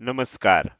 Namaskar.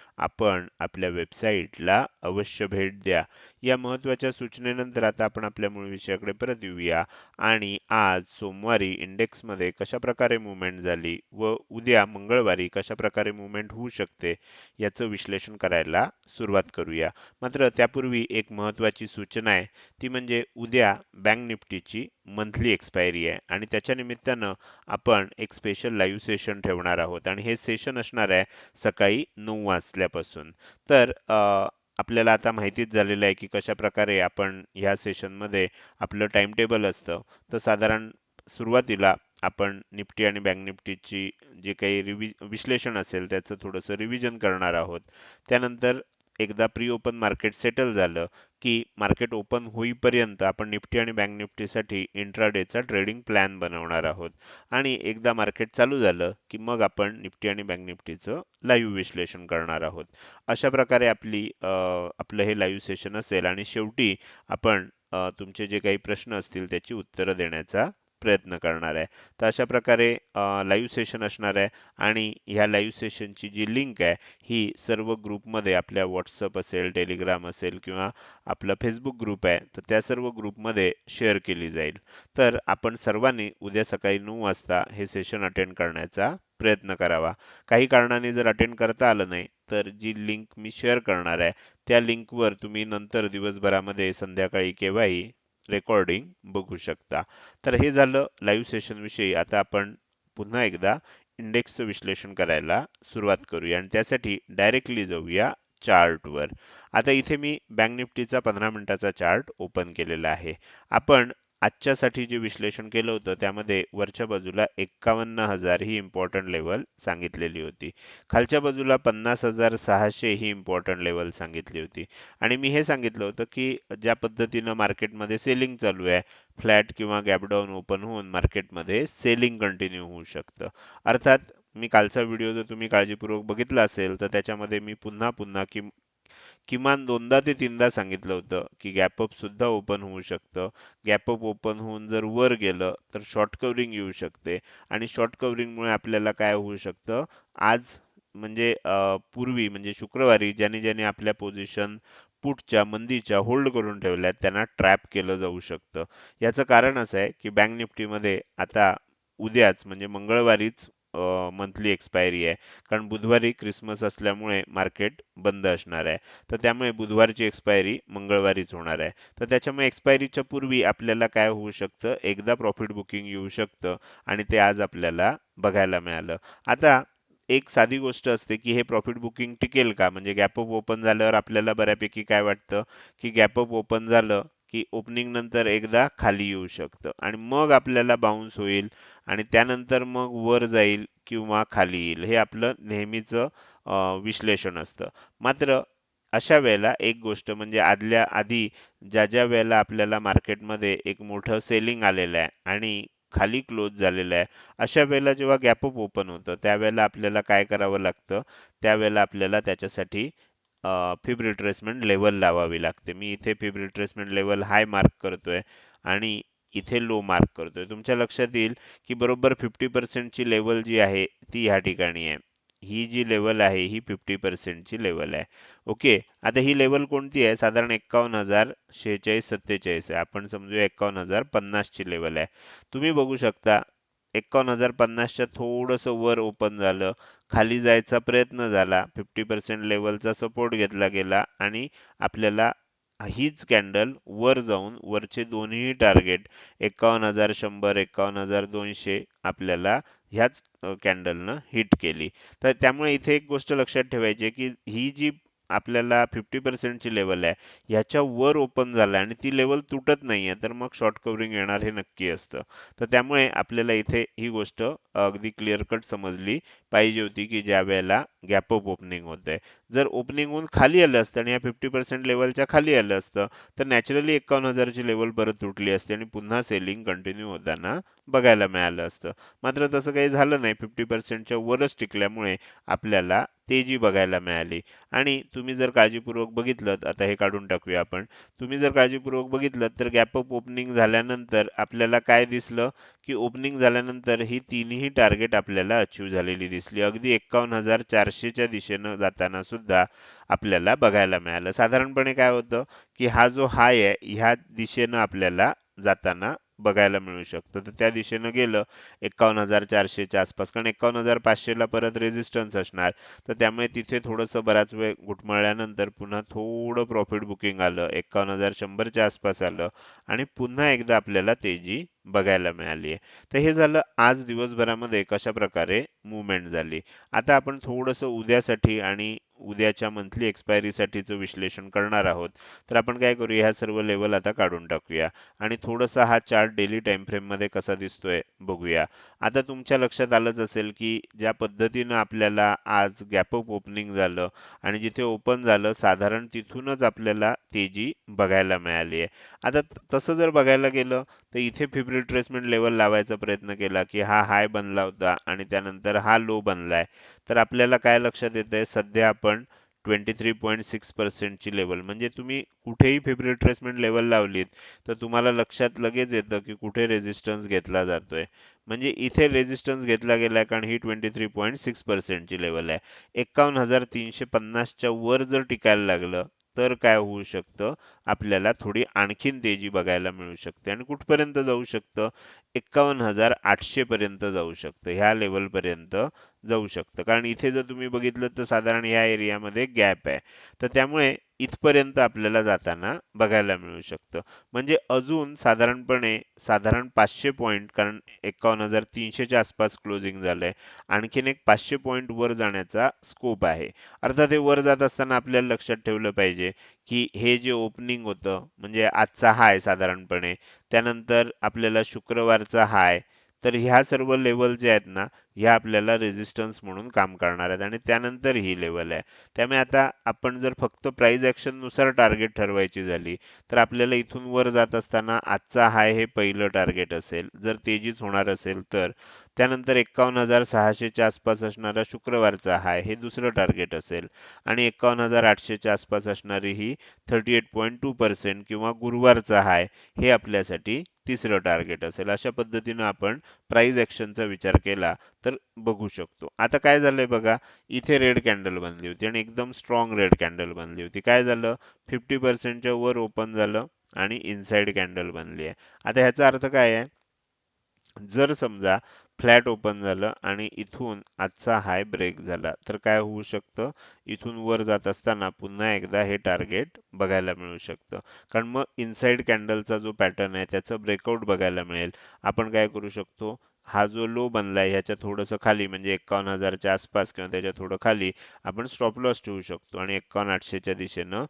आपण आपल्या वेबसाईटला अवश्य भेट द्या. या महत्त्वाच्या सूचनेनंतर आता आपण आपल्या मूळ विषयाकडे परत येऊया. आणि आज सोमवारी इंडेक्समध्ये कशा प्रकारे मुवमेंट झाली व उद्या मंगळवारी कशा प्रकारे मुवमेंट होऊ शकते याचं विश्लेषण करायला सुरुवात करूया. मात्र त्यापूर्वी एक महत्वाची सूचना आहे. ती म्हणजे उद्या बँक निफ्टीची मंथली एक्सपायरी आहे. आणि त्याच्या निमित्तानं आपण एक स्पेशल लाईव्ह सेशन ठेवणार आहोत. आणि हे सेशन असणार आहे सकाळी नऊ वाजल्यापासून. तर आपल्याला आता माहितीच झालेलं आहे की कशा प्रकारे आपण ह्या सेशनमध्ये आपलं टाइम टेबल असतं. तर साधारण सुरुवातीला आपण निफ्टी आणि बँक निफ्टीची जे काही रिवि विश्लेषण असेल त्याचं थोडंसं रिव्हिजन करणार आहोत. त्यानंतर एकदा प्री ओपन मार्केट सेटल झालं की मार्केट ओपन होईपर्यंत आपण निफ्टी आणि बँक निफ्टीसाठी इंट्राडेचा ट्रेडिंग प्लॅन बनवणार आहोत. आणि एकदा मार्केट चालू झालं की मग आपण निफ्टी आणि बँक निफ्टीचं लाईव्ह विश्लेषण करणार आहोत. अशा प्रकारे आपली आपलं हे लाईव्ह सेशन असेल आणि शेवटी आपण तुमचे जे काही प्रश्न असतील त्याची उत्तरं देण्याचा प्रयत्न करणार आहे. तर अशा प्रकारे लाईव्ह सेशन असणार आहे आणि ह्या लाईव्ह सेशनची जी लिंक आहे ही सर्व ग्रुपमध्ये आपल्या व्हॉट्सअप असेल टेलिग्राम असेल किंवा आपला फेसबुक ग्रुप आहे तर त्या सर्व ग्रुपमध्ये शेअर केली जाईल. तर आपण सर्वांनी उद्या सकाळी नऊ वाजता हे सेशन अटेंड करण्याचा प्रयत्न करावा. काही कारणाने जर अटेंड करता आलं नाही तर जी लिंक मी शेअर करणार आहे त्या लिंकवर तुम्ही नंतर दिवसभरामध्ये संध्याकाळी केव्हाही रेकॉर्डिंग बघू शकता. तर हे झालं लाईव्ह सेशन विषयी. आता आपण पुन्हा एकदा इंडेक्सचं विश्लेषण करायला सुरुवात करूया आणि त्यासाठी डायरेक्टली जाऊया चार्टवर आता इथे मी बँक निफ्टीचा पंधरा मिनिटाचा चार्ट ओपन केलेला आहे. आपण आजच्यासाठी जे विश्लेषण केलं होतं त्यामध्ये वरच्या बाजूला एक्कावन्न हजार ही इम्पॉर्टंट लेवल सांगितलेली होती. खालच्या बाजूला पन्नास हजार सहाशे ही इम्पॉर्टंट लेवल सांगितली होती. आणि मी हे सांगितलं होतं की ज्या पद्धतीनं मार्केटमध्ये सेलिंग चालू आहे फ्लॅट किंवा गॅपडाऊन ओपन होऊन मार्केटमध्ये सेलिंग कंटिन्यू होऊ शकतं. अर्थात मी कालचा व्हिडिओ जर तुम्ही काळजीपूर्वक बघितला असेल तर त्याच्यामध्ये मी पुन्हा पुन्हा की किमान दोनदा ते तीनदा सांगितलं होतं की गॅपअप सुद्धा ओपन होऊ शकतं. गॅपअप ओपन होऊन जर वर गेलं तर शॉर्ट कव्हरिंग येऊ शकते आणि शॉर्ट कव्हरिंगमुळे आपल्याला काय होऊ शकतं? आज म्हणजे पूर्वी म्हणजे शुक्रवारी ज्याने ज्याने आपल्या पोझिशन पुटच्या मंदीच्या होल्ड करून ठेवल्या त्यांना ट्रॅप केलं जाऊ शकतं. याचं कारण असं आहे की बँक निफ्टीमध्ये आता उद्याच म्हणजे मंगळवारीच मंथली एक्सपायरी आहे. कारण बुधवारी क्रिसमस असल्यामुळे मार्केट बंद असणार आहे. तर त्यामुळे बुधवारची एक्सपायरी मंगळवारीच होणार आहे. तर त्याच्यामुळे एक्सपायरीच्या पूर्वी आपल्याला काय होऊ शकतं? एकदा प्रॉफिट बुकिंग येऊ शकतं आणि ते आज आपल्याला बघायला मिळालं. आता एक साधी गोष्ट असते की हे प्रॉफिट बुकिंग टिकेल का? म्हणजे गॅपअप ओपन झाल्यावर आपल्याला बऱ्यापैकी काय वाटतं? की गॅपअप ओपन झालं की ओपनिंग नंतर एकदा खाली येऊ शकतं. आणि मग आपल्याला बाउन्स होईल आणि त्यानंतर मग वर जाईल किंवा खाली येईल. हे आपलं नेहमीचं विश्लेषण असतं. मात्र अशा वेळेला एक गोष्ट म्हणजे आदल्या आधी ज्या ज्या वेळेला आपल्याला मार्केटमध्ये एक मोठं सेलिंग आलेलं आहे आणि खाली क्लोज झालेलं आहे अशा वेळेला जेव्हा गॅपअप ओपन होतं त्यावेळेला आपल्याला काय करावं लागतं? त्यावेळेला आपल्याला त्याच्यासाठी फिब रिट्रेसमेंट लेवल लावावी लागते. मी इथे fib retracement level high mark करतोय आणि इथे लो मार्क करतोय. तुमच्या लक्षात येईल की बरोबर फिफ्टी पर्सेंटची लेवल जी आहे ती ह्या ठिकाणी आहे. ही जी लेवल आहे ही फिफ्टी पर्सेंटची लेवल आहे. ओके आता ही लेवल कोणती आहे? साधारण एक्कावन्न हजार शेहेचाळीस सत्तेचाळीस आहे. आपण समजूया एक्कावन्न हजार पन्नासची लेवल आहे. तुम्ही बघू शकता एकावन्न हजार पन्नासच्या थोडंसं वर ओपन झालं. खाली जायचा प्रयत्न झाला. फिफ्टी पर्सेंट लेवलचा सपोर्ट घेतला गेला आणि आपल्याला हीच कॅन्डल वर जाऊन वरचे दोन्ही टार्गेट एकावन्न हजार शंभर एकावन्न हजार दोनशे आपल्याला ह्याच कॅन्डलनं हिट केली. तर त्यामुळे इथे एक गोष्ट लक्षात ठेवायची की ही जी आपल्याला फिफ्टी पर्सेंटची लेवल आहे. ह्याच्या वर ओपन झालं आणि ती लेवल तुटत नाहीये. तर मग शॉर्ट कव्हरिंग येणार हे नक्की असतं. तर त्यामुळे आपल्याला इथे ही गोष्ट अगदी क्लिअर कट समजली पाहिजे होती की ज्या वेळेला गॅप अप ओपनिंग होत आहे जर ओपनिंग होऊन खाली आलं असतं आणि या फिफ्टी पर्सेंट लेवलच्या खाली आलं असतं तर नॅचरली एकावन्न हजारची लेवल परत तुटली असते आणि पुन्हा सेलिंग कंटिन्यू होताना बघायला मिळालं असतं. मात्र तसं काही झालं नाही. फिफ्टी पर्सेंटच्या वरच टिकल्यामुळे आपल्याला तेजी बघायला मिळाली. आणि तुम्ही जर काळजीपूर्वक बघितलं आता हे काढून टाकूया आपण. तुम्ही जर काळजीपूर्वक बघितलं तर गॅप अप ओपनिंग झाल्यानंतर आपल्याला काय दिसलं? की ओपनिंग झाल्यानंतर ही तिन्ही टार्गेट आपल्याला अचीव झालेली दिसली. अगदी एकावन्न हजार चारशेच्या दिशेनं जाताना सुद्धा आपल्याला बघायला मिळालं. साधारणपणे काय होतं? की हा जो हाय आहे ह्या दिशेनं आपल्याला जाताना बघायला मिळू शकतं. तर त्या दिशेनं गेलं एकावन्न हजार चारशेच्या आसपास. कारण एकावन्न हजार पाचशेला परत रेझिस्टन्स असणार. तर त्यामुळे तिथे थोडंसं बराच वेळ घुटमळल्यानंतर पुन्हा थोडं प्रॉफिट बुकिंग आलं. एकावन्न हजार शंभरच्या आसपास आलं. आणि पुन्हा एकदा आपल्याला तेजी बघायला मिळाली आहे. तर हे झालं आज दिवसभरामध्ये कशा प्रकारे मुवमेंट झाली. आता आपण थोडंसं उद्यासाठी आणि उद्याच्या मंथली एक्सपायरीसाठीचं विश्लेषण करणार आहोत. तर आपण काय करूया ह्या सर्व लेवल आता काढून टाकूया. आणि थोडासा हा चार्ट डेली टाइम फ्रेममध्ये कसा दिसतोय बघूया. आता तुमच्या लक्षात आलंच असेल की ज्या पद्धतीनं आपल्याला आज गॅप अप ओपनिंग झालं आणि जिथे ओपन झालं साधारण तिथूनच आपल्याला तेजी बघायला मिळाली आहे. आता तसं जर बघायला गेलं तर इथे फिब रिट्रेसमेंट लेवल लावायचा प्रयत्न केला की हा हाय बनला होता आणि त्यानंतर हा लो बनलाय. तर आपल्याला काय लक्षात येत आहे सध्या आपण ट्वेंटी थ्री पॉईंट सिक्स पर्सेंटची लेवल म्हणजे तुम्ही कुठेही फिब रिट्रेसमेंट लेवल लावलीत तर तुम्हाला लक्षात लगेच येतं की कुठे रेझिस्टन्स घेतला जातोय. म्हणजे इथे रेझिस्टन्स घेतला गेला कारण ही ट्वेंटी थ्री पॉईंट सिक्स पर्सेंटची लेवल आहे. एकावन्न हजार तीनशे पन्नासच्या वर जर टिकायला लागलं तर काय होऊ शकतं? आपल्याला थोडी आणखीन तेजी बघायला मिळू शकते. आणि कुठपर्यंत जाऊ शकतं? एकावन्न हजार आठशे पर्यंत जाऊ शकतं. ह्या लेवल पर्यंत जाऊ शकतं. कारण इथे जर तुम्ही बघितलं तर साधारण ह्या एरियामध्ये गॅप आहे. तर त्यामुळे इथपर्यंत आपल्याला जाताना बघायला मिळू शकतं. म्हणजे अजून साधारणपणे साधारण पाचशे पॉईंट कारण एकावन्न हजार तीनशेच्या आसपास क्लोजिंग झालंय. आणखीन एक पाचशे पॉईंट वर जाण्याचा स्कोप आहे. अर्थात हे वर जात असताना आपल्याला लक्षात ठेवलं पाहिजे की हे जे ओपनिंग होतं म्हणजे आजचा हाय साधारणपणे त्यानंतर आपल्याला शुक्रवारचा हाय तर ह्या सर्व लेवल जे आहेत ना ह्या आपल्याला रेजिस्टन्स म्हणून काम करणार आहेत आणि त्यानंतर ही लेवल आहे. त्यामुळे आता आपण जर फक्त प्राईज ऍक्शननुसार टार्गेट ठरवायची झाली तर आपल्याला इथून वर जात असताना आजचा हाय हे पहिलं टार्गेट असेल. जर तेजीच होणार असेल तर त्यानंतर एकावन्न हजार सहाशेच्या आसपास असणारा शुक्रवारचा हाय हे दुसरं टार्गेट असेल. आणि एकावन्न हजार आठशेच्या आसपास असणारी ही thirty eight point two percent किंवा गुरुवारचा हाय हे आपल्यासाठी तिसरं टार्गेट असेल. अशा पद्धतीनं आपण प्राईज ॲक्शनचा विचार केला तर बघू शकतो. आता काय झालंय बघा इथे रेड कॅन्डल बनली होती आणि एकदम स्ट्रॉंग रेड कॅन्डल बनली होती. काय झालं? फिफ्टी पर्सेंटच्या वर ओपन झालं आणि इनसाइड कॅन्डल बनली आहे. आता ह्याचा अर्थ काय आहे? जर समजा फ्लॅट ओपन झालं आणि इथून आजचा हाय ब्रेक झाला. तर काय होऊ शकतं? इथून वर जात असताना पुन्हा एकदा हे टार्गेट बघायला मिळू शकतं. कारण मग इनसाइड कॅन्डलचा जो पॅटर्न आहे त्याचं ब्रेकआउट बघायला मिळेल. आपण काय करू शकतो? हा जो लो बनलाय ह्याच्या थोडंसं खाली म्हणजे एकावन्न हजारच्या आसपास किंवा त्याच्या थोडं खाली आपण स्टॉप लॉस ठेवू शकतो आणि एकावन्न आठशेच्या दिशेनं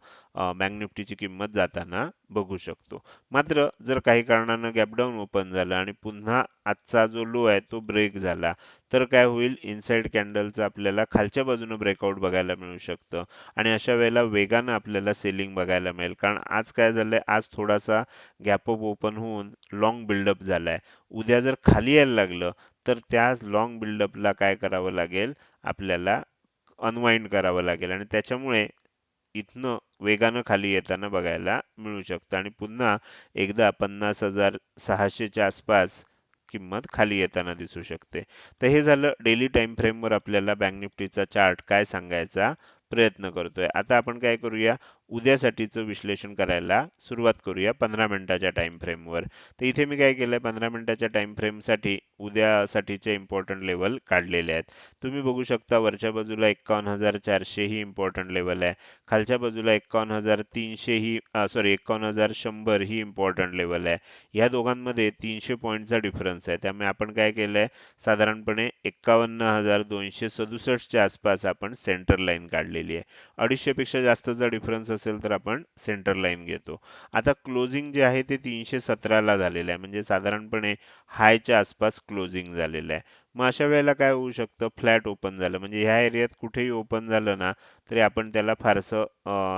बँक निफ्टीची किंमत जाताना बघू शकतो. मात्र जर काही कारणानं गॅपडाऊन ओपन झालं आणि पुन्हा आजचा जो लो आहे तो ब्रेक झाला तर काय होईल? इनसाइड कॅन्डलचं आपल्याला खालच्या बाजूनं ब्रेकआउट बघायला मिळू शकतं. आणि अशा वेळेला वेगानं आपल्याला सेलिंग बघायला मिळेल. कारण आज काय झालंय? आज थोडासा गॅपअप ओपन होऊन लॉंग बिल्डअप झालाय. उद्या जर खाली यायला लागलं तर त्या लॉंग बिल्डअपला काय करावं लागेल? आपल्याला अनवाइंड करावं लागेल. आणि त्याच्यामुळे इथनं वेगानं खाली येताना बघायला मिळू शकतं. आणि पुन्हा एकदा पन्नास हजार सहाशेच्या आसपास किंमत खाली येताना दिसू शकते. तर हे झालं डेली टाइम फ्रेमवर आपल्याला बँक निफ्टीचा चार्ट काय सांगायचा प्रयत्न करतोय. आता आपण काय करूया? उद्यासाठीचं विश्लेषण करायला सुरुवात करूया पंधरा मिनिटाच्या टाईम फ्रेमवर तर इथे मी काय केलं आहे पंधरा मिनिटाच्या टाईम फ्रेमसाठी उद्यासाठीचे इम्पॉर्टंट लेवल काढलेले आहेत. तुम्ही बघू शकता वरच्या बाजूला एक्कावन्न हजार चारशे ही इम्पॉर्टंट लेवल आहे. खालच्या बाजूला एक्कावन्न हजार तीनशे ही सॉरी एक्कावन्न हजार शंभर ही इम्पॉर्टंट लेवल आहे. या दोघांमध्ये तीनशे पॉईंटचा डिफरन्स आहे. त्यामुळे आपण काय केलं आहे साधारणपणे एक्कावन्न हजार दोनशे सदुसष्टच्या आसपास आपण सेंटर लाईन काढलेली आहे. अडीचशेपेक्षा जास्तचा डिफरन्स असेल तर आपण सेंटर लाईन घेतो. आता क्लोजिंग जे आहे ते तीनशे सतराला झालेलं आहे. म्हणजे साधारणपणे हायच्या आसपास क्लोजिंग झालेलं आहे. मग अशा वेळेला काय होऊ शकतं? फ्लॅट ओपन झालं. म्हणजे ह्या एरियात कुठेही ओपन झालं ना तरी आपण त्याला फारसं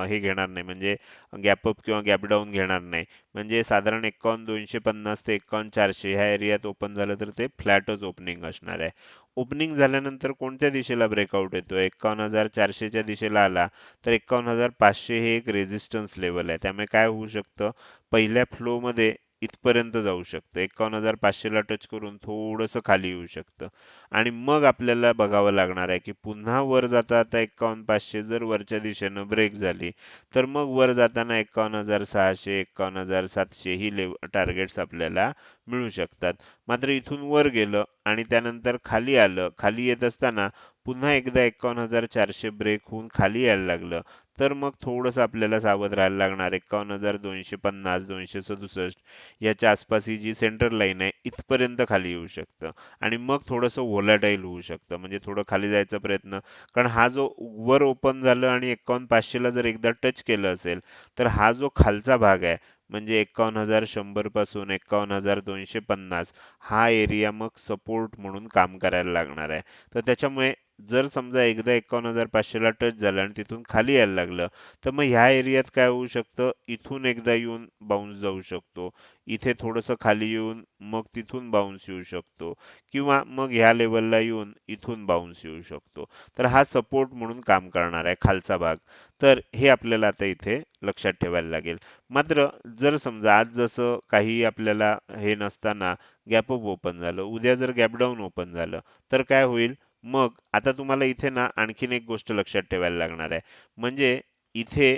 हे घेणार नाही. म्हणजे गॅप अप किंवा गॅप डाऊन घेणार नाही. म्हणजे साधारण एकावन्न दोनशे पन्नास ते एकावन्न चारशे ह्या एरियात ओपन झालं तर ते फ्लॅटच ओपनिंग असणार आहे. ओपनिंग झाल्यानंतर कोणत्या दिशेला ब्रेकआउट येतो एकावन्न हजार चारशेच्या दिशेला आला तर एकावन्न हजार पाचशे हे एक रेझिस्टन्स लेवल आहे. त्यामुळे काय होऊ शकतं? पहिल्या फ्लो मध्ये इथपर्यंत जाऊ शकतं. एकावन्न हजार पाचशेला टच करून थोडंसं खाली येऊ शकतं. आणि मग आपल्याला बघावं लागणार आहे की पुन्हा वर जाता आता एकावन्न पाचशे जर वरच्या दिशेनं ब्रेक झाली तर मग वर जाताना एकावन्न हजार सहाशे एकावन्न हजार सातशे ही लेव टार्गेट्स आपल्याला मिळू शकतात. मात्र इथून वर गेलं आणि त्यानंतर खाली आलं खाली येत असताना पुन्हा एकदा एकावन्न हजार चारशे ब्रेक होऊन खाली यायला लागलं. तर मग थोडंसं आपल्याला सावध राहायला लागणार. एकावन्न हजार दोनशे पन्नास दोनशे सदुसष्ट याच्या आसपास ही जी सेंटर लाईन आहे इथपर्यंत खाली येऊ शकतं. आणि मग थोडंसं व्होलाटाईल होऊ शकतं. म्हणजे थोडं खाली जायचा प्रयत्न. कारण हा जो वर ओपन झालं आणि एकावन्न पाचशेला जर एकदा टच केलं असेल तर हा जो खालचा भाग आहे म्हणजे एकावन्न हजार शंभरपासून एकावन्न हजार दोनशे पन्नास हा एरिया मग सपोर्ट म्हणून काम करायला लागणार आहे. तर त्याच्यामुळे जर समजा एकदा एकावन्न हजार पाचशेला टच झालं आणि तिथून खाली यायला लागलं तर मग ह्या एरियात काय होऊ शकतं? इथून एकदा येऊन बाउन्स जाऊ शकतो. इथे थोडंसं खाली येऊन मग तिथून बाउन्स येऊ शकतो. किंवा मग ह्या लेवलला येऊन इथून बाउन्स येऊ शकतो. तर हा सपोर्ट म्हणून काम करणार आहे खालचा भाग. तर हे आपल्याला आता इथे लक्षात ठेवायला लागेल. मात्र जर समजा आज जसं काही आपल्याला हे नसताना गॅप अप ओपन झालं उद्या जर गॅप डाऊन ओपन झालं तर काय होईल? मग आता तुम्हाला इथे ना आणखीन एक गोष्ट लक्षात ठेवायला लागणार आहे. म्हणजे इथे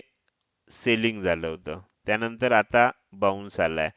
सेलिंग झालं होतं. त्यानंतर आता बाउन्स आलाय.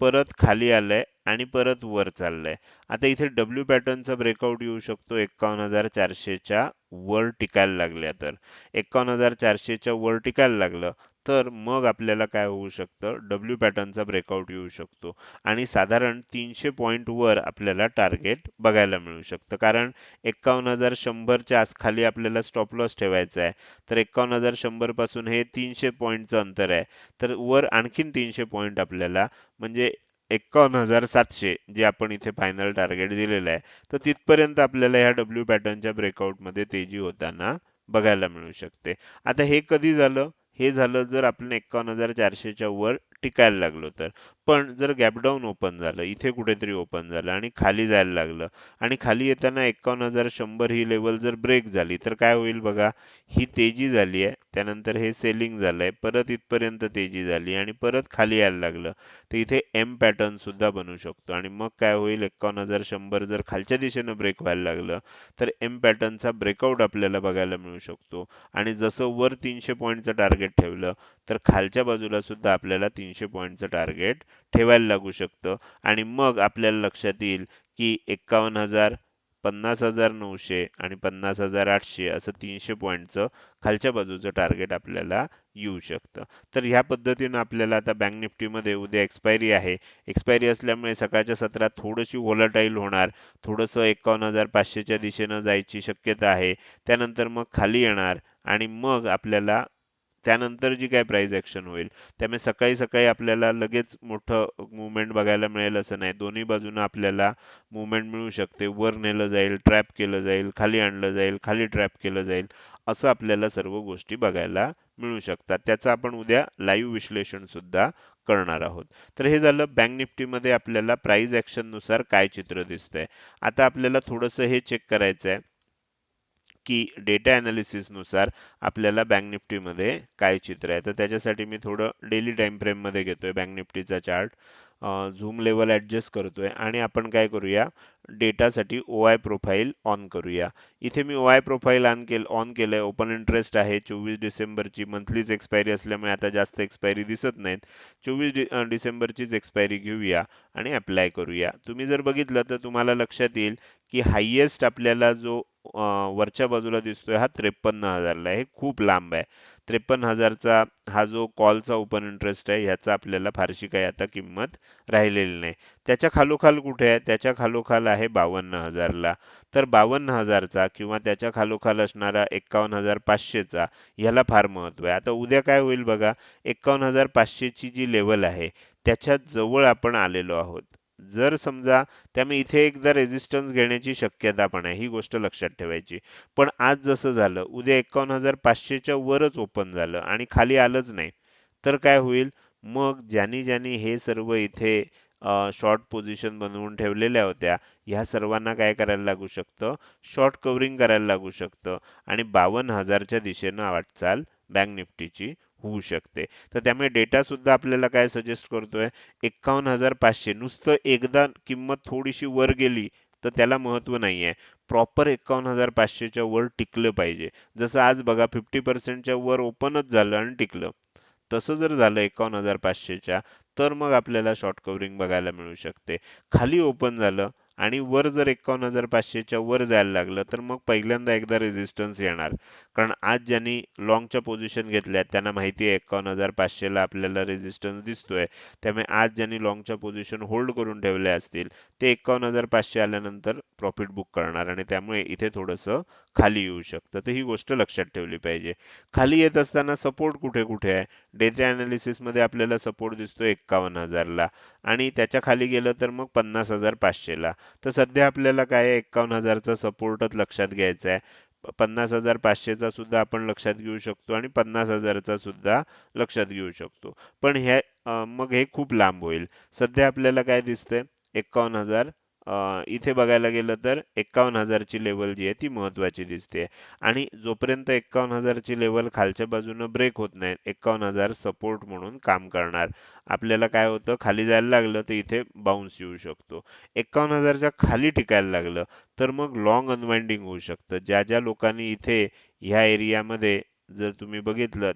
परत खाली आलंय आणि परत वर चाललंय. आता इथे डब्ल्यू पॅटर्नचा ब्रेकआउट येऊ शकतो. एकावन्न हजार चारशेच्या वर टिकायला लागल्या तर. एकावन्न हजार चारशेच्या वर टिकायला लागलं. तर मग आपल्याला काय होऊ शकतं? डब्ल्यू पॅटर्नचा ब्रेकआउट येऊ शकतो. आणि साधारण तीनशे पॉईंट वर आपल्याला टार्गेट बघायला मिळू शकतं. कारण एकावन्न हजार शंभरच्या आस खाली आपल्याला स्टॉप लॉस ठेवायचा आहे. तर एकावन्न हजार शंभरपासून हे तीनशे पॉईंटचं अंतर आहे. तर वर आणखीन तीनशे पॉईंट आपल्याला म्हणजे एकावन्न हजार सातशे जे आपण इथे फायनल टार्गेट दिलेलं आहे. तर तिथपर्यंत आपल्याला ह्या डब्ल्यू पॅटर्नच्या ब्रेकआउटमध्ये तेजी होताना बघायला मिळू शकते. आता हे कधी झालं? हे झालं जर आपण एकावन्न हजार चारशेच्या वर टिकायला लागलो तर. पण जर गॅपडाऊन ओपन झालं इथे कुठेतरी ओपन झालं आणि खाली जायला लागलं आणि खाली येताना एकावन्न हजार शंभर ही लेवल जर ब्रेक झाली तर काय होईल बघा? ही तेजी झाली आहे त्यानंतर हे सेलिंग झालंय परत इथपर्यंत तेजी झाली आणि परत खाली यायला लागलं. तर इथे एम पॅटर्न सुद्धा बनू शकतो आणि मग काय होईल? एकावन्न हजार शंभर जर खालच्या दिशेनं ब्रेक व्हायला लागलं तर एम पॅटर्नचा ब्रेकआउट आपल्याला बघायला मिळू शकतो. आणि जसं वर तीनशे पॉईंटचं टार्गेट ठेवलं तर खालच्या बाजूला सुद्धा आपल्याला तीनशे पॉईंटचं टार्गेट ठेवायला लागू शकतं. आणि मग आपल्याला लक्षात येईल की एक्कावन्न हजार पन्नास हजार नऊशे आणि पन्नास हजार आठशे असं तीनशे पॉईंटचं खालच्या बाजूचं टार्गेट आपल्याला येऊ शकतं. तर ह्या पद्धतीनं आपल्याला आता बँक निफ्टीमध्ये उद्या एक्सपायरी आहे. एक्सपायरी असल्यामुळे सकाळच्या सत्रात थोडीशी व्होलाटाईल होणार. थोडंसं एकावन्न हजार पाचशेच्या दिशेनं जायची शक्यता आहे. त्यानंतर मग खाली येणार आणि मग आपल्याला त्यानंतर जी काय प्राइस ऍक्शन होईल त्यामुळे सकाळी सकाळी आपल्याला लगेच मोठं मुवमेंट बघायला मिळेल असं नाही. दोन्ही बाजूनं आपल्याला मुवमेंट मिळू शकते. वर नेलं जाईल ट्रॅप केलं जाईल खाली आणलं जाईल खाली ट्रॅप केलं जाईल असं आपल्याला सर्व गोष्टी बघायला मिळू शकतात. त्याचं आपण उद्या लाईव्ह विश्लेषण सुद्धा करणार आहोत. तर हे झालं बँक निफ्टीमध्ये आपल्याला प्राइस ॲक्शननुसार काय चित्र दिसतंय. आता आपल्याला थोडंसं हे चेक करायचं आहे की डेटा ॲनालिसिसनुसार आपल्याला बँक निफ्टीमध्ये काय चित्र आहे? तर त्याच्यासाठी मी थोडं डेली टाइम फ्रेममध्ये घेतोय बँक निफ्टीचा चार्ट झूम लेवल ऍडजस्ट करतोय आणि आपण काय करूया? डेटासाठी ओ आय प्रोफाईल ऑन करूया. इथे मी ओ आय प्रोफाईल ऑन केलं ऑन केलंय. ओपन इंटरेस्ट आहे. चोवीस डिसेंबरची मंथलीच एक्सपायरी असल्यामुळे आता जास्त एक्सपायरी दिसत नाहीत. चोवीस डि डिसेंबरचीच एक्सपायरी घेऊया. आणि अप्लाय करूया. तुम्ही जर बघितलं तर तुम्हाला लक्षात येईल की हायेस्ट आपल्याला जो वरच्या बाजूला दिसतोय हा त्रेपन्न हजारला आहे. हे खूप लांब आहे. त्रेपन्न हजारचा हा जो कॉलचा ओपन इंटरेस्ट आहे ह्याचा आपल्याला फारशी काही आता किंमत राहिलेली नाही. त्याच्या खालोखाल कुठे आहे? त्याच्या खालोखाल आहे बावन्न हजारला. तर बावन्न हजारचा किंवा त्याच्या खालोखाल असणारा एक्कावन्न हजार पाचशेचा ह्याला फार महत्त्व आहे. आता उद्या काय होईल बघा? एक्कावन्न हजार पाचशेची जी लेवल आहे त्याच्याजवळ आपण आलेलो आहोत. जर समजा त्यामुळे इथे एकदा रेजिस्टन्स घेण्याची शक्यता पण आहे ही गोष्ट लक्षात ठेवायची. पण आज जसं झालं उद्या एकावन्न हजार पाचशेच्या वरच ओपन झालं आणि खाली आलंच नाही तर काय होईल? मग ज्यांनी ज्यांनी हे सर्व इथे शॉर्ट पोझिशन बनवून ठेवलेल्या होत्या ह्या सर्वांना काय करायला लागू शकतं? शॉर्ट कव्हरिंग करायला लागू शकतं. आणि बावन्न हजारच्या दिशेनं वाटचाल बँक निफ्टीची होऊ शकते. तर त्यामुळे डेटा सुद्धा आपल्याला काय सजेस्ट करतोय एक्कावन्न हजार पाचशे. नुसतं एकदा किंमत थोडीशी वर गेली तर त्याला महत्त्व आहे प्रॉपर एक्कावन्न हजार पाचशेच्या वर टिकलं पाहिजे. जसं आज बघा फिफ्टी पर्सेंटच्या वर ओपनच झालं आणि टिकलं. तसं जर झालं एकावन्न हजार पाचशेच्या तर मग आपल्याला शॉर्ट कव्हरिंग बघायला मिळू शकते. खाली ओपन झालं आणि वर जर एकावन्न हजार पाचशेच्या वर जायला लागलं तर मग पहिल्यांदा एकदा रेझिस्टन्स येणार. कारण आज ज्यांनी लॉंगच्या पोझिशन घेतल्या त्यांना माहिती आहे एकावन्न हजार पाचशेला आपल्याला रेझिस्टन्स दिसतोय. त्यामुळे आज ज्यांनी लॉंगच्या पोझिशन होल्ड करून ठेवल्या असतील ते एकावन्न हजार पाचशे आल्यानंतर प्रॉफिट बुक करणार आणि त्यामुळे इथे थोडंसं खाली येऊ शकतं. तर ही गोष्ट लक्षात ठेवली पाहिजे. खाली येत असताना सपोर्ट कुठे कुठे आहे? डेटा अनालिसिसमध्ये आपल्याला सपोर्ट दिसतो एक्कावन्न हजारला. आणि त्याच्याखाली गेलं तर मग पन्नास हजार पाचशेला. तर सध्या आपल्याला काय एकावन्न हजारचा सपोर्टच लक्षात घ्यायचा आहे. पन्नास हजार पाचशेचा सुद्धा आपण लक्षात घेऊ शकतो आणि पन्नास हजारचा सुद्धा लक्षात घेऊ शकतो. पण हे मग हे खूप लांब होईल. सध्या आपल्याला काय दिसतंय? एकावन्न हजार इथे बघायला गेलं तर एक्कावन्न हजारची लेवल जी आहे ती महत्वाची दिसते. आणि जोपर्यंत एक्कावन्न हजारची लेवल खालच्या बाजूनं ब्रेक होत नाही एक्कावन्न हजार सपोर्ट म्हणून काम करणार. आपल्याला काय होतं खाली जायला लागलं तर इथे बाउन्स येऊ शकतो. एक्कावन्न हजारच्या खाली टिकायला लागलं तर मग लॉंग अनवाइंडिंग होऊ शकतं. ज्या ज्या लोकांनी इथे ह्या एरियामध्ये जर तुम्ही बघितलं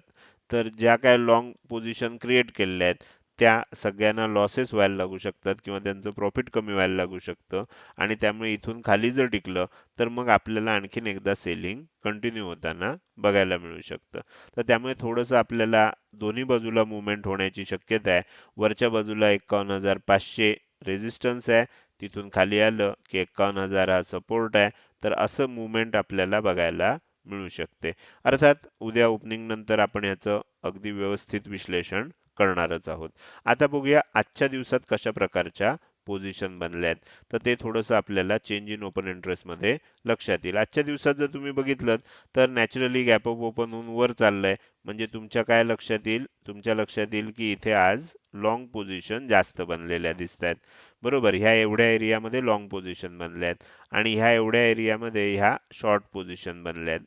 तर ज्या काय लॉंग पोझिशन क्रिएट केलेल्या आहेत त्या सगळ्यांना लॉसेस व्हायला लागू शकतात किंवा त्यांचं प्रॉफिट कमी व्हायला लागू शकतं आणि त्यामुळे इथून खाली जर टिकलं तर मग आपल्याला आणखीन एकदा सेलिंग कंटिन्यू होताना बघायला मिळू शकतं. तर त्यामुळे थोडंसं आपल्याला दोन्ही बाजूला मुवमेंट होण्याची शक्यता आहे. वरच्या बाजूला एकावन्न हजार पाचशे रेजिस्टन्स आहे. तिथून खाली आलं की एकावन्न हजार हा सपोर्ट आहे. तर असं मुवमेंट आपल्याला बघायला मिळू शकते. अर्थात उद्या ओपनिंग नंतर आपण याचं अगदी व्यवस्थित विश्लेषण करणारच आहोत. आता बघूया आजच्या दिवसात कशा प्रकारच्या पोझिशन बनल्यात तर ते थोडंसं आपल्याला चेंज इन ओपन इंटरेस्टमध्ये लक्षात येईल. आजच्या दिवसात जर तुम्ही बघितलं तर नॅचरली गॅप ऑफ ओपन होऊन वर चाललंय. म्हणजे तुमच्या काय लक्षात येईल? तुमच्या लक्षात येईल की इथे आज लॉंग पोझिशन जास्त बनलेल्या दिसत आहेत. बरोबर? ह्या एवढ्या एरियामध्ये लॉंग पोझिशन बनल्यात आणि ह्या एवढ्या एरियामध्ये ह्या शॉर्ट पोझिशन बनल्यात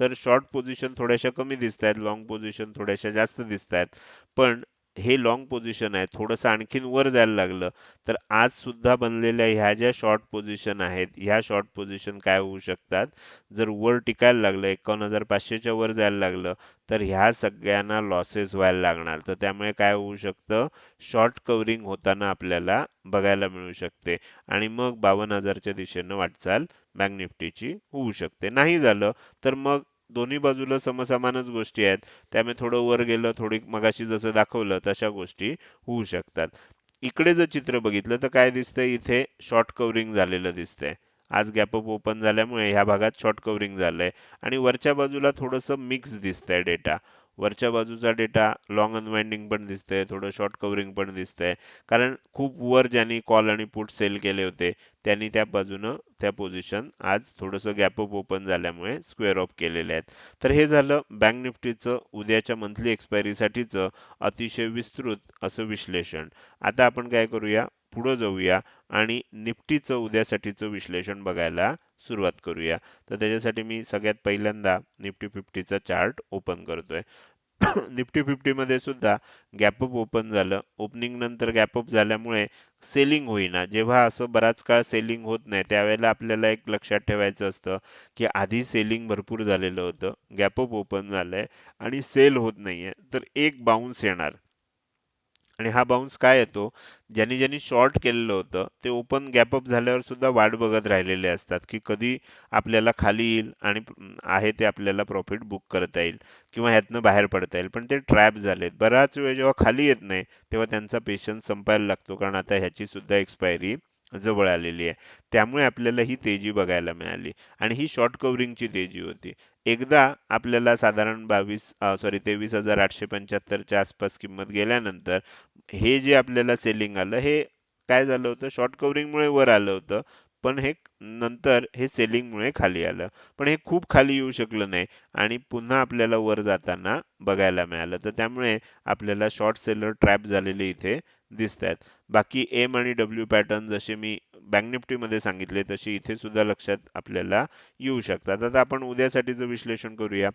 तर शॉर्ट पोझिशन थोड्याशा कमी दिसत आहेत लॉंग पोझिशन थोड्याशा जास्त दिसत आहेत पण हे लॉंग पोझिशन आहे थोडंसं आणखीन वर जायला लागलं तर आज सुद्धा बनलेल्या ह्या ज्या शॉर्ट पोझिशन आहेत ह्या शॉर्ट पोझिशन काय होऊ शकतात? जर वर टिकायला लागलं एकावन्न हजार पाचशेच्या वर जायला लागलं तर ह्या सगळ्यांना लॉसेस व्हायला लागणार. तर त्यामुळे काय होऊ शकतं? शॉर्ट कव्हरिंग होताना आपल्याला बघायला मिळू शकते. आणि मग बावन्न हजारच्या दिशेनं वाटचाल बँक निफ्टीची होऊ शकते. नाही झालं तर मग दोन्ही बाजूला समसमानच गोष्टी आहेत. त्यामुळे थोडं वर गेलं थोडी मगाशी जसं दाखवलं तशा गोष्टी होऊ शकतात. इकडे जर चित्र बघितलं तर काय दिसतंय? इथे शॉर्ट कव्हरिंग झालेलं दिसतंय. आज गॅप अप ओपन झाल्यामुळे ह्या भागात शॉर्ट कव्हरिंग झालंय. आणि वरच्या बाजूला थोडंसं मिक्स दिसतंय डेटा वरच्या बाजूचा डेटा लॉंग अनवाइंडिंग पण दिसतंय थोडं शॉर्ट कव्हरिंग पण दिसतंय. कारण खूप वर ज्यांनी कॉल आणि पुट सेल केले होते त्यांनी त्या बाजूनं त्या पोझिशन आज थोडंसं गॅपअप ओपन झाल्यामुळे स्क्वेअर ऑफ केलेले आहेत. तर हे झालं बँक निफ्टीचं उद्याच्या मंथली एक्सपायरीसाठीचं अतिशय विस्तृत असं विश्लेषण. आता आपण काय करूया? पुढं जाऊया आणि निफ्टीचं उद्यासाठीचं विश्लेषण बघायला सुरुवात करूया. तर त्याच्यासाठी मी सगळ्यात पहिल्यांदा निफ्टी फिफ्टीचा चार्ट ओपन करतोय. निफ्टी फिफ्टी मध्ये सुद्धा गॅपअप ओपन झालं. ओपनिंग नंतर गॅपअप झाल्यामुळे सेलिंग होईना. जेव्हा असं बराच काळ सेलिंग होत नाही त्यावेळेला आपल्याला एक लक्षात ठेवायचं असतं की आधी सेलिंग भरपूर झालेलं होतं. गॅपअप ओपन झालंय आणि सेल होत नाहीये. तर एक बाउन्स येणार. आणि हा बाउन्स काय येतो? ज्यांनी ज्यांनी शॉर्ट केलेलं होतं ते ओपन गॅपअप झाल्यावर सुद्धा वाट बघत राहिलेले असतात की कधी आपल्याला खाली येईल आणि आहे ते आपल्याला प्रॉफिट बुक करता येईल किंवा ह्यातनं बाहेर पडता येईल. पण ते ट्रॅप झालेत. बराच वेळ जेव्हा खाली येत नाही तेव्हा त्यांचा पेशन्स संपायला लागतो. कारण आता ह्याची सुद्धा एक्सपायरी जवळ आलेली आहे. त्यामुळे आपल्याला ही तेजी बघायला मिळाली. आणि ही शॉर्ट कव्हरिंगची तेजी होती. एकदा आपल्याला साधारण बावीस सॉरी तेवीस हजार आठशे पंच्याहत्तरच्या आसपास किंमत गेल्यानंतर हे जे आपल्याला सेलिंग आलं हे काय झालं होतं? शॉर्ट कव्हरिंगमुळे वर आलं होतं पण हे नंतर हे सेलिंगमुळे खाली आलं. पण हे खूप खाली येऊ शकलं नाही आणि पुन्हा आपल्याला वर जाताना बघायला मिळालं. तर त्यामुळे आपल्याला शॉर्ट सेलर ट्रॅप झालेले इथे दिसत आहेत बाकी एम आणि डब्ल्यू पॅटर्न जसे मी बँक निफ्टीमध्ये सांगितले तशी इथे सुद्धा लक्षात आपल्याला येऊ शकतात. आता आपण उद्यासाठीचं विश्लेषण करूया.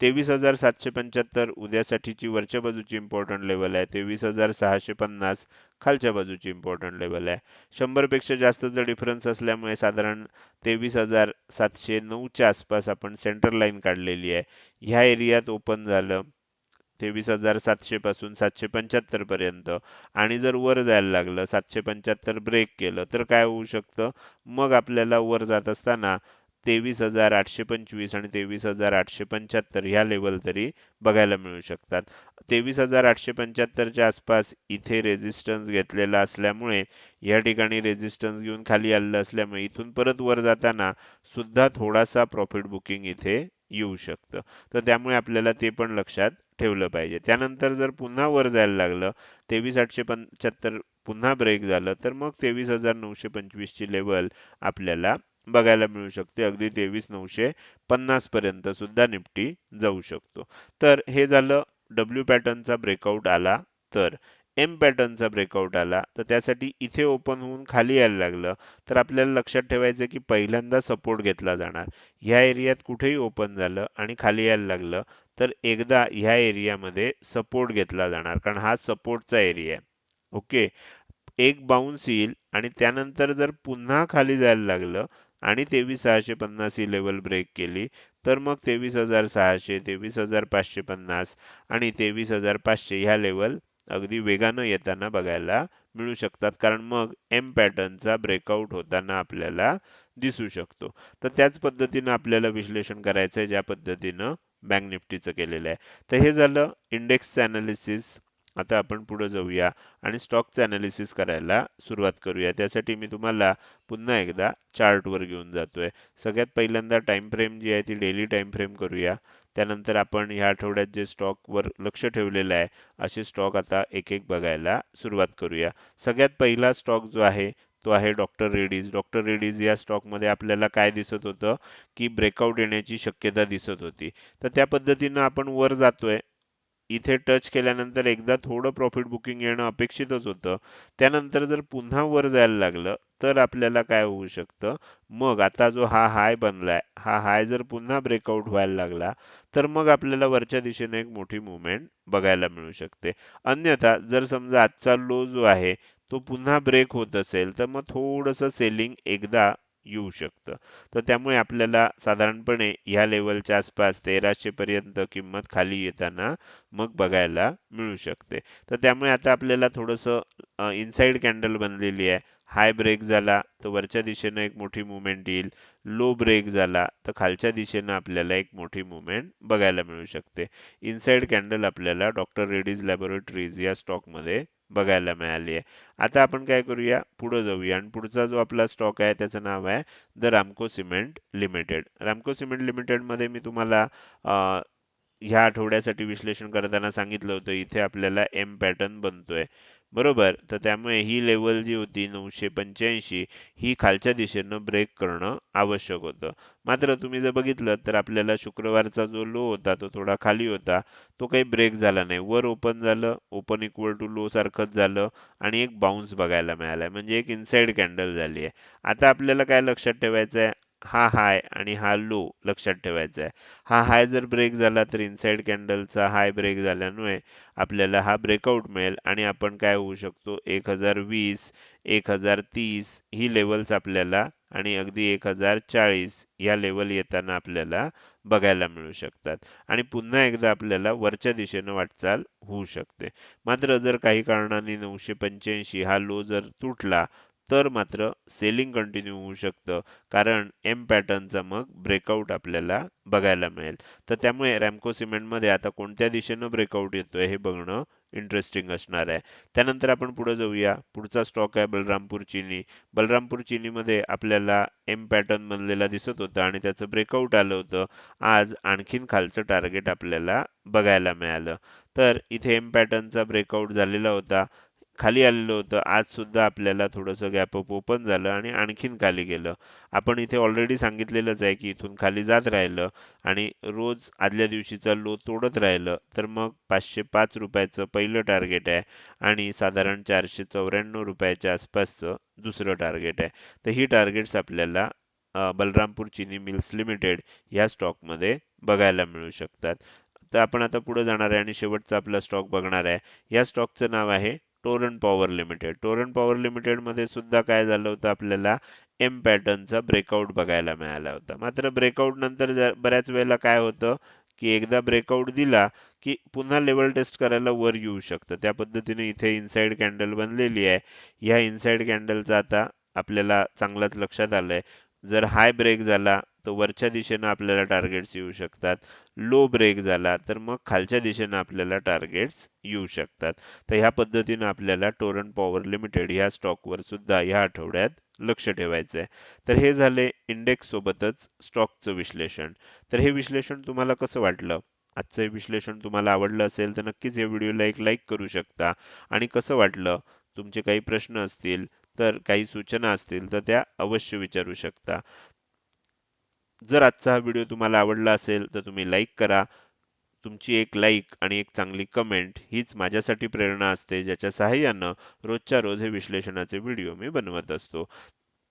तेवीस हजार सातशे पंच्याहत्तर उद्यासाठीची वरच्या बाजूची इम्पॉर्टंट लेवल आहे. तेवीस हजार सहाशे पन्नास खालच्या बाजूची इम्पॉर्टंट लेवल आहे. शंभरपेक्षा जास्त जर डिफरन्स असल्यामुळे साधारण तेवीस हजार सातशे नऊच्या आसपास आपण सेंटर लाईन काढलेली आहे. ह्या एरियात ओपन झालं. तेवीस हजार सातशे पासून सातशे पंच्याहत्तर पर्यंत. आणि जर वर जायला लागलं सातशे पंच्याहत्तर ब्रेक केलं तर काय होऊ शकतं? मग आपल्याला वर जात असताना तेवीस हजार आठशे पंचवीस आणि तेवीस हजार आठशे पंच्याहत्तर ह्या लेवल तरी बघायला मिळू शकतात. तेवीस हजार आठशे पंच्याहत्तरच्या आसपास इथे रेजिस्टन्स घेतलेला असल्यामुळे या ठिकाणी रेजिस्टन्स घेऊन खाली आलेलं असल्यामुळे इथून परत वर जाताना सुद्धा थोडासा प्रॉफिट बुकिंग इथे येऊ शकतं. तर त्यामुळे आपल्याला ते पण लक्षात ठेवलं पाहिजे. त्यानंतर जर पुन्हा वर जायला लागलं तेवीस आठशे पंच्याहत्तर पुन्हा ब्रेक झालं तर मग तेवीस हजार नऊशे पंचवीस ची लेवल आपल्याला बघायला मिळू शकते. अगदी तेवीस नऊशे पन्नास पर्यंत सुद्धा निफ्टी जाऊ शकतो. तर हे झालं डब्ल्यू पॅटर्नचा ब्रेकआउट आला. तर एम पॅटर्नचा ब्रेकआउट आला तर त्यासाठी इथे ओपन होऊन खाली यायला लागलं. तर आपल्याला लक्षात ठेवायचं की पहिल्यांदा सपोर्ट घेतला जाणार. ह्या एरियात कुठेही ओपन झालं आणि खाली यायला लागलं तर एकदा ह्या एरियामध्ये सपोर्ट घेतला जाणार. कारण हा सपोर्टचा एरिया आहे. ओके एक बाउन्स येईल आणि त्यानंतर जर पुन्हा खाली जायला लागलं आणि तेवीस सहाशे पन्नास ही लेवल ब्रेक केली तर मग तेवीस हजार सहाशे तेवीस हजार पाचशे पन्नास आणि तेवीस हजार पाचशे ह्या लेवल अगदी वेगानं येताना बघायला मिळू शकतात. कारण मग एम पॅटर्नचा ब्रेकआउट होताना आपल्याला दिसू शकतो. तर त्याच पद्धतीनं आपल्याला विश्लेषण करायचं आहे ज्या पद्धतीनं बँक निफ्टीचं केलेलं आहे. तर हे झालं इंडेक्सचं अनालिसिस आता आपण पुढे जाऊया आणि स्टॉकचं अनालिसिस करायला सुरुवात करूया. त्यासाठी मी तुम्हाला पुन्हा एकदा चार्टवर घेऊन जातोय. सगळ्यात पहिल्यांदा टाइम फ्रेम जी आहे ती डेली टाइम फ्रेम करूया. त्यानंतर आपण ह्या आठवड्यात जे स्टॉकवर लक्ष ठेवलेलं आहे असे स्टॉक आता एक एक बघायला सुरुवात करूया. सगळ्यात पहिला स्टॉक जो आहे तो आहे डॉक्टर रेडीज डॉक्टर रेडीज या स्टॉकमध्ये आपल्याला काय दिसत होतं? की ब्रेकआउट येण्याची शक्यता दिसत होती. तर त्या पद्धतीनं आपण वर जातोय. इथे टच केल्यानंतर एकदा थोडं प्रॉफिट बुकिंग येणं अपेक्षितच होतं. त्यानंतर जर पुन्हा वर जायला लागलं तर आपल्याला काय होऊ शकतं? मग आता जो हा हाय बनलाय हा हाय जर पुन्हा ब्रेकआउट व्हायला लागला तर मग आपल्याला वरच्या दिशेने एक मोठी मुवमेंट बघायला मिळू शकते. अन्यथा जर समजा आजचा लो जो आहे तो पुन्हा ब्रेक होत असेल तर मग थोडंसं सेलिंग एकदा येऊ शकतं. तर त्यामुळे आपल्याला साधारणपणे ह्या लेवलच्या आसपास तेराशे पर्यंत किंमत खाली येताना मग बघायला मिळू शकते. तर त्यामुळे आता आपल्याला थोडंसं इनसाइड कॅन्डल बनलेली आहे. हाय ब्रेक झाला तर वरच्या दिशेनं एक मोठी मुवमेंट येईल. लो ब्रेक झाला तर खालच्या दिशेनं आपल्याला एक मोठी मुवमेंट बघायला मिळू शकते. इनसाइड कॅन्डल आपल्याला डॉक्टर रेडीज लॅबोरेटरीज या स्टॉकमध्ये बघायला मिळाली आहे आता आपण काय करूया? पुढे जाऊया आणि पुढचा जो आपला स्टॉक आहे त्याचं नाव आहे the Ramco cement limited Ramco cement लिमिटेडमध्ये मी तुम्हाला ह्या आठवड्यासाठी विश्लेषण करताना सांगितलं होतं इथे आपल्याला एम पॅटर्न बनतोय. बरोबर? तर त्यामुळे ही लेवल जी होती नऊशे पंच्याऐंशी ही खालच्या दिशेनं ब्रेक करणं आवश्यक होतं. मात्र तुम्ही जर बघितलं तर आपल्याला शुक्रवारचा जो लो होता तो थोडा खाली होता. तो काही ब्रेक झाला नाही. वर ओपन झालं ओपन इक्वल टू लो सारखंच झालं आणि एक बाउन्स बघायला मिळालाय. म्हणजे एक इनसाइड कॅन्डल झाली आहे. आता आपल्याला काय लक्षात ठेवायचं आहे हा हाय आणि हा लो लक्षात ठेवायचा आहे हा हाय जर ब्रेक झाला तर इनसाइड कॅन्डलचा हाय ब्रेक झाल्यामुळे आपल्याला हा ब्रेकआउट मिळेल आणि आपण काय होऊ शकतो? एक हजार वीस एक हजार तीस ही लेवल्स आपल्याला आणि अगदी एक हजार चाळीस या लेवल येताना आपल्याला बघायला मिळू शकतात. आणि पुन्हा एकदा आपल्याला वरच्या दिशेनं वाटचाल होऊ शकते. मात्र जर काही कारणाने नऊशे पंच्याऐंशी हा लो जर तुटला तर मात्र सेलिंग कंटिन्यू होऊ शकतं. कारण एम पॅटर्नचा मग ब्रेकआउट आपल्याला बघायला मिळेल. तर त्यामुळे रॅमको सिमेंटमध्ये आता कोणत्या दिशेनं ब्रेकआउट येतोय हे बघणं इंटरेस्टिंग असणार आहे. त्यानंतर आपण पुढे जाऊया. पुढचा स्टॉक आहे बलरामपूर चिनी. बलरामपूर चिनीमध्ये आपल्याला एम पॅटर्न बनलेला दिसत होता आणि त्याचं ब्रेकआउट आलं होतं. आज आणखीन खालचं टार्गेट आपल्याला बघायला मिळालं. तर इथे एम पॅटर्नचा ब्रेकआउट झालेला होता. खाली आलेलं होतं. आज सुद्धा आपल्याला थोडंसं गॅप अप ओपन झालं आणि आणखीन खाली गेलं. आपण इथे ऑलरेडी सांगितलेलंच आहे की इथून खाली जात राहिलं आणि रोज आदल्या दिवशीचा लो तोडत राहिलं. तर मग पाचशे पाच रुपयाचं पहिलं टार्गेट आहे आणि साधारण चारशे चौऱ्याण्णव रुपयाच्या आसपासचं दुसरं टार्गेट आहे. तर ही टार्गेट्स आपल्याला बलरामपूर चिनी मिल्स लिमिटेड या स्टॉकमध्ये बघायला मिळू शकतात. तर आपण आता पुढे जाणार आहे आणि शेवटचा आपला स्टॉक बघणार आहे. या स्टॉकचं नाव आहे Torrent power limited. Torrent power लिमिटेडमध्ये सुद्धा काय झालं होतं आपल्याला? एम पॅटर्नचा ब्रेकआउट बघायला मिळाला होता. मात्र ब्रेकआउट नंतर बऱ्याच वेळेला काय होतं? की एकदा ब्रेकआउट दिला की पुन्हा लेवल टेस्ट करायला वर येऊ शकतं. त्या पद्धतीने इथे इनसाइड कॅन्डल बनलेली आहे. ह्या इनसाइड कॅन्डलचा आता आपल्याला चांगलाच लक्षात आलंय. जर हाय ब्रेक झाला तर वरच्या दिशेनं आपल्याला टार्गेट्स येऊ शकतात. लो ब्रेक झाला तर मग खालच्या दिशेनं आपल्याला टार्गेट्स येऊ शकतात. तर ह्या पद्धतीनं आपल्याला टोरन पॉवर लिमिटेड ह्या स्टॉकवर सुद्धा ह्या आठवड्यात लक्ष ठेवायचं आहे तर हे झाले इंडेक्स सोबतच स्टॉकचं विश्लेषण. तर हे विश्लेषण तुम्हाला कसं वाटलं? आजचं हे विश्लेषण तुम्हाला आवडलं असेल तर नक्कीच या व्हिडिओला एक लाईक करू शकता. आणि कसं वाटलं? तुमचे काही प्रश्न असतील तर काही सूचना असतील तर त्या अवश्य विचारू शकता. जर आजचा हा व्हिडिओ तुम्हाला आवडला असेल तर तुम्ही लाईक करा. तुमची एक लाईक आणि एक चांगली कमेंट हीच माझ्यासाठी प्रेरणा असते ज्याच्या सहाय्यानं रोजच्या रोज हे विश्लेषणाचे व्हिडिओ मी बनवत असतो.